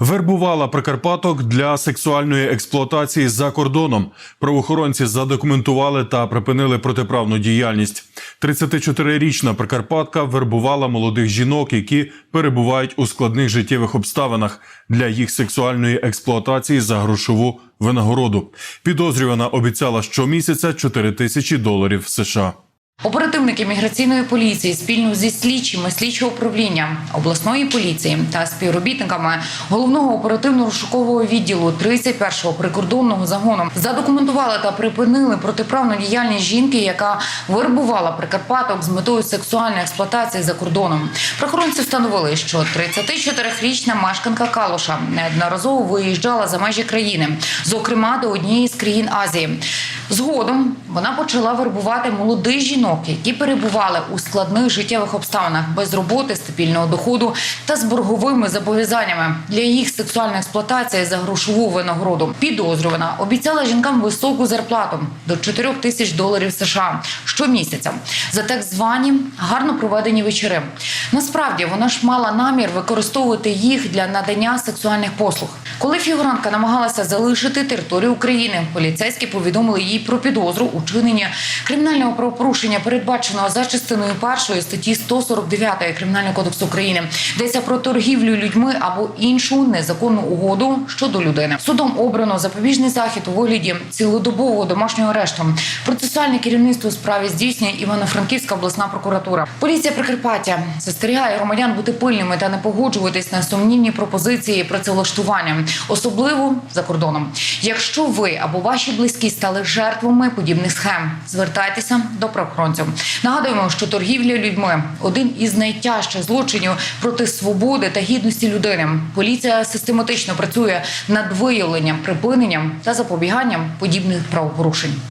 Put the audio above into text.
Вербувала прикарпаток для сексуальної експлуатації за кордоном. Правоохоронці задокументували та припинили протиправну діяльність. 34-річна прикарпатка вербувала молодих жінок, які перебувають у складних життєвих обставинах для їх сексуальної експлуатації за грошову винагороду. Підозрювана обіцяла щомісяця 4 тисячі доларів США. Оперативники міграційної поліції спільно зі слідчими слідчого управління обласної поліції та співробітниками головного оперативно-розшукового відділу 31-го прикордонного загону задокументували та припинили протиправну діяльність жінки, яка вербувала прикарпаток з метою сексуальної експлуатації за кордоном. Прохоронці встановили, що 34-річна мешканка Калуша неодноразово виїжджала за межі країни, зокрема до однієї з країн Азії. Згодом вона почала вербувати молодих жінок, які перебували у складних життєвих обставинах без роботи, стабільного доходу та з борговими зобов'язаннями для їх сексуальної експлуатації за грошову винагороду. Підозрювана обіцяла жінкам високу зарплату до 4 тисяч доларів США щомісяця за так звані гарно проведені вечори. Насправді вона ж мала намір використовувати їх для надання сексуальних послуг. Коли фігурантка намагалася залишити територію України, поліцейські повідомили їй про підозру у чиненні кримінального правопорушення, передбаченого за частиною першої статті 149 Кримінального кодексу України, йдеться про торгівлю людьми або іншу незаконну угоду щодо людини. Судом обрано запобіжний захід у вигляді цілодобового домашнього арешту. Процесуальне керівництво справі здійснює Івано-Франківська обласна прокуратура. Поліція Прикарпаття застерігає громадян бути пильними та не погоджуватись на сумнівні пропозиції працевлаштування, особливо за кордоном. Якщо ви або ваші близькі стали жертвами подібних схем, звертайтеся до правоохоронців. Нагадуємо, що торгівля людьми один із найтяжчих злочинів проти свободи та гідності людини. Поліція систематично працює над виявленням, припиненням та запобіганням подібних правопорушень.